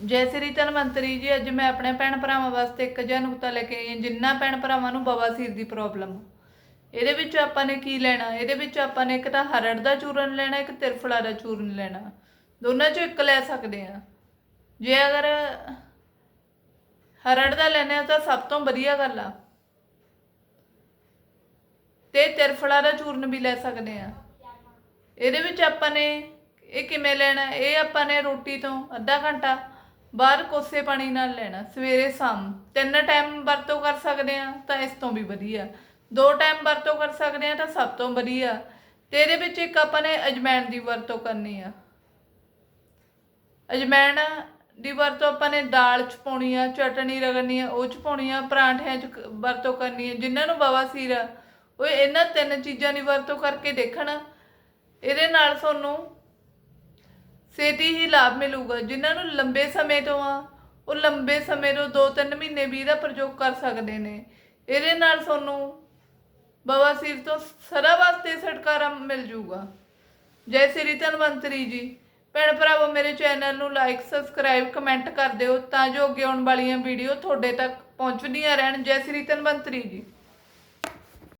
ਜੈ ਸ੍ਰੀ ਧਨਵੰਤਰੀ ਜੀ, ਅੱਜ ਮੈਂ ਆਪਣੇ ਭੈਣ ਭਰਾਵਾਂ ਵਾਸਤੇ ਇੱਕ ਜਿਹਾ ਨੁਕਤਾ ਲੈ ਕੇ ਆਈ ਹਾਂ, ਜਿੰਨਾ ਭੈਣ ਭਰਾਵਾਂ ਨੂੰ ਬਵਾਸੀਰ ਦੀ ਪ੍ਰੋਬਲਮ ਇਹਦੇ ਵਿੱਚ ਆਪਾਂ ਨੇ ਕੀ ਲੈਣਾ? ਇਹਦੇ ਵਿੱਚ ਆਪਾਂ ਨੇ ਇੱਕ ਤਾਂ ਹਰੜ ਦਾ ਚੂਰਨ ਲੈਣਾ, ਇੱਕ ਤਿਰਫਲਾ ਦਾ ਚੂਰਨ ਲੈਣਾ। ਦੋਨਾਂ ਚੋਂ ਇੱਕ ਲੈ ਸਕਦੇ ਆ ਜੇ ਅਗਰ ਹਰੜ ਦਾ ਲੈਣਾ ਹੈ ਤਾਂ ਸਭ ਤੋਂ ਵਧੀਆ ਗੱਲ ਆ। ਤੇ ਤਿਰਫਲਾ ਦਾ ਚੂਰਨ ਵੀ ਲੈ ਸਕਦੇ ਆ ਇਹਦੇ ਵਿੱਚ ਆਪਾਂ ਨੇ ਇਹ ਕਿਵੇਂ ਲੈਣਾ? ਇਹ ਆਪਾਂ ਨੇ ਰੋਟੀ ਤੋਂ ਅੱਧਾ ਘੰਟਾ ਬਾਹਰ ਕੋਸੇ ਪਾਣੀ ਨਾਲ ਲੈਣਾ, ਸਵੇਰੇ ਸ਼ਾਮ। ਤਿੰਨ ਟਾਈਮ ਵਰਤੋਂ ਕਰ ਸਕਦੇ ਆ ਤਾਂ ਇਸ ਤੋਂ ਵੀ ਵਧੀਆ। ਦੋ ਟਾਈਮ ਵਰਤੋਂ ਕਰ ਸਕਦੇ ਆ ਤਾਂ ਸਭ ਤੋਂ ਵਧੀਆ। ਤੇ ਇਹਦੇ ਵਿੱਚ ਇੱਕ ਆਪਾਂ ਨੇ ਅਜਮੈਨ ਦੀ ਵਰਤੋਂ ਕਰਨੀ ਆ। ਅਜਮੈਨ ਦੀ ਵਰਤੋਂ ਆਪਾਂ ਨੇ ਦਾਲ ਚ ਪਾਉਣੀ ਆ ਚਟਣੀ ਰਗੜਨੀ ਆ, ਉਹ ਚ ਪਾਉਣੀ ਆ, ਪਰਾਂਠਿਆਂ ਚ ਵਰਤੋਂ ਕਰਨੀ ਆ। ਜਿਨ੍ਹਾਂ ਨੂੰ ਬਵਾਸੀਰ ਆ ਉਹ ਇਹਨਾਂ ਤਿੰਨ ਚੀਜ਼ਾਂ ਦੀ ਵਰਤੋਂ ਕਰਕੇ ਦੇਖਣ। ਇਹਦੇ ਨਾਲ ਤੁਹਾਨੂੰ ਛੇਤੀ ਹੀ ਲਾਭ ਮਿਲੂਗਾ। ਜਿਨ੍ਹਾਂ ਨੂੰ ਲੰਬੇ ਸਮੇਂ ਤੋਂ ਆ, ਉਹ ਲੰਬੇ ਸਮੇਂ ਤੋਂ 2-3 ਮਹੀਨੇ ਵੀ ਦਾ ਪ੍ਰਯੋਗ ਕਰ ਸਕਦੇ ਨੇ। ਇਹਦੇ ਨਾਲ ਤੁਹਾਨੂੰ ਬਵਾਸੀਰ ਤੋਂ ਸਦਾ ਵਾਸਤੇ ਛੁਟਕਾਰਾ ਮਿਲ ਜੂਗਾ। ਜੈ ਸ੍ਰੀ ਧਨਵੰਤਰੀ ਜੀ। ਭੈਣ ਭਰਾਵੋ, ਮੇਰੇ ਚੈਨਲ ਨੂੰ ਲਾਈਕ ਸਬਸਕ੍ਰਾਈਬ ਕਮੈਂਟ ਕਰ ਦਿਓ ਤਾਂ ਜੋ ਅੱਗੇ ਆਉਣ ਵਾਲੀਆਂ ਵੀਡੀਓ ਤੁਹਾਡੇ ਤੱਕ ਪਹੁੰਚਦੀਆਂ ਰਹਿਣ। ਜੈ ਸ੍ਰੀ ਧਨਵੰਤਰੀ ਜੀ।